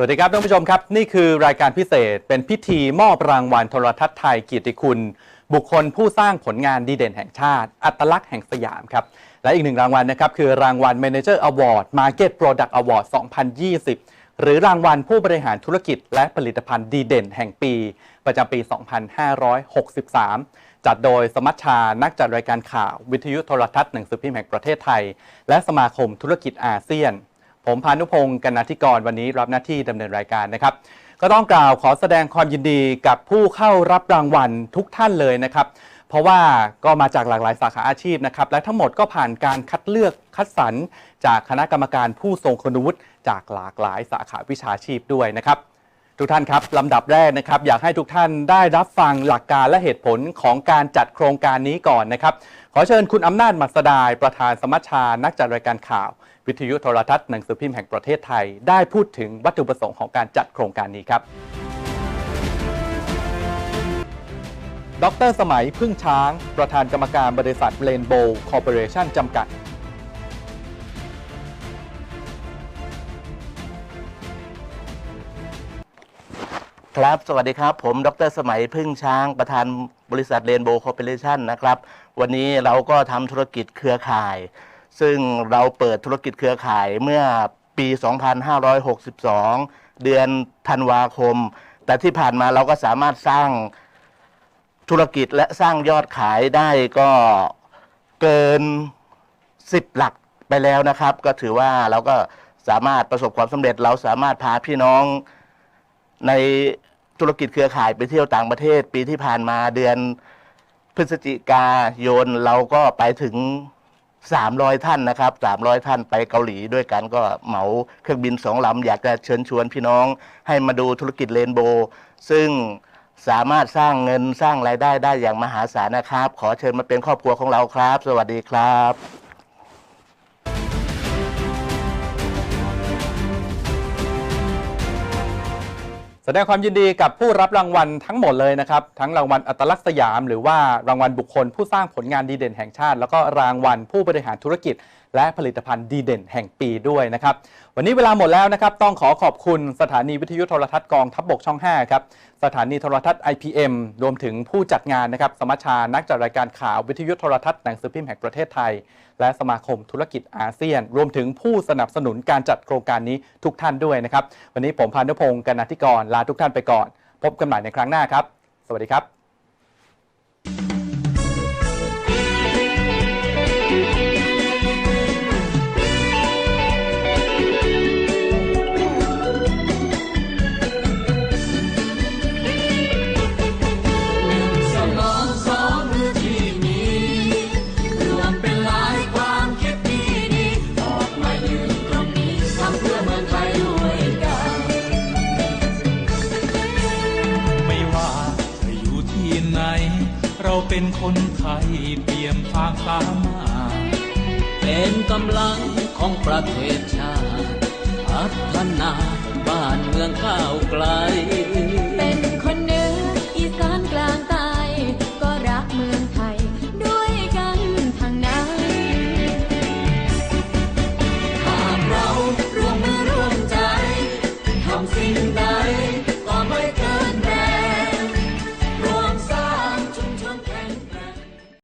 สวัสดีครับท่านผู้ชมครับ นี่คือรายการพิเศษเป็นพิธีมอบรางวัลโทรทัศน์ไทยเกียรติคุณ บุคคลผู้สร้างผลงานดีเด่นแห่งชาติ อัตลักษณ์แห่งสยามครับ และอีกหนึ่งรางวัลนะครับ คือรางวัล Manager Award Market Product Award 2020 หรือรางวัลผู้บริหารธุรกิจ และผลิตภัณฑ์ดีเด่นแห่งปี ประจำปี 2563 จัดโดยสมัชชานักจัดรายการข่าว วิทยุโทรทัศน์หนังสือพิมพ์แห่งประเทศไทย และสมาคมธุรกิจอาเซียน ผมพานุพงศ์กนาธิกรวันนี้รับหน้าที่ดำเนินรายการนะครับ ก็ต้องกล่าวขอแสดงความยินดีกับผู้เข้ารับรางวัลทุกท่านเลยนะครับ เพราะว่าก็มาจากหลากหลายสาขาอาชีพนะครับ และทั้งหมดก็ผ่านการคัดเลือกคัดสรรจากคณะกรรมการผู้ทรงคุณวุฒิจากหลากหลายสาขาวิชาชีพด้วยนะครับ ทุกท่านครับลำดับแรกนะครับ อยากให้ทุกท่านได้รับฟังหลักการและเหตุผลของการจัดโครงการนี้ก่อนนะครับ ขอเชิญคุณอำนาจมัสดายประธานสมัชชานักจัดรายการข่าว วิทยุโทรทัศน์หนังสือพิมพ์แห่งประเทศไทย ได้พูดถึงวัตถุประสงค์ของการจัดโครงการนี้ครับ ดร สมัยพึ่งช้าง ประธานกรรมการบริษัทเรนโบว์คอร์ปอเรชั่นจำกัด ครับ สวัสดีครับ ผม ดร สมัยพึ่งช้าง ประธานบริษัทเรนโบว์คอร์ปอเรชันนะครับ วันนี้เราก็ทำธุรกิจเครือข่าย ซึ่งเราเปิดธุรกิจเครือข่ายเมื่อปี 2562 เดือนธันวาคม แต่ที่ผ่านมาเราก็สามารถสร้างธุรกิจและสร้างยอดขายได้ก็เกิน 10 หลักไปแล้วนะครับ ก็ถือว่าเราก็สามารถประสบความสำเร็จเราสามารถพาพี่น้องในธุรกิจเครือข่ายไปเที่ยวต่างประเทศ ปีที่ผ่านมาเดือนพฤศจิกายนเราก็ไปถึง 300 ท่านนะครับ 300 ท่านไปเกาหลีด้วยกันก็เหมาเครื่องบินสองลำอยากจะเชิญชวนพี่น้องให้มาดูธุรกิจเรนโบว์ซึ่งสามารถสร้างเงินสร้างรายได้ได้อย่างมหาศาลนะครับ ขอเชิญมาเป็นครอบครัวของเราครับ สวัสดีครับ แสดงความยินดีกับผู้รับรางวัลทั้งหมดเลยนะครับ ทั้งรางวัลอัตลักษณ์สยาม หรือว่ารางวัลบุคคลผู้สร้างผลงานดีเด่นแห่งชาติ แล้วก็รางวัลผู้บริหารธุรกิจ และผลิตภัณฑ์ดีเด่นแห่งปีด้วยนะครับ วันนี้เวลาหมดแล้วนะครับ ต้องขอขอบคุณสถานีวิทยุโทรทัศน์กองทัพบกช่อง 5 ครับ สถานีโทรทัศน์ IPM รวมถึงผู้จัดงานนะครับ สมัชชานักจัดรายการข่าววิทยุโทรทัศน์หนังสือพิมพ์แห่งประเทศไทย และสมาคมธุรกิจอาเซียน รวมถึงผู้สนับสนุนการจัดโครงการนี้ทุกท่านด้วยนะครับ วันนี้ผมพานุพงศ์กนาธิกรลาทุกท่านไปก่อน พบกันใหม่ในครั้งหน้าครับ สวัสดีครับ ที่ไหน เราเป็นคนไทยเปี่ยมฟามสามา เป็นกำลังของประเทศชาติ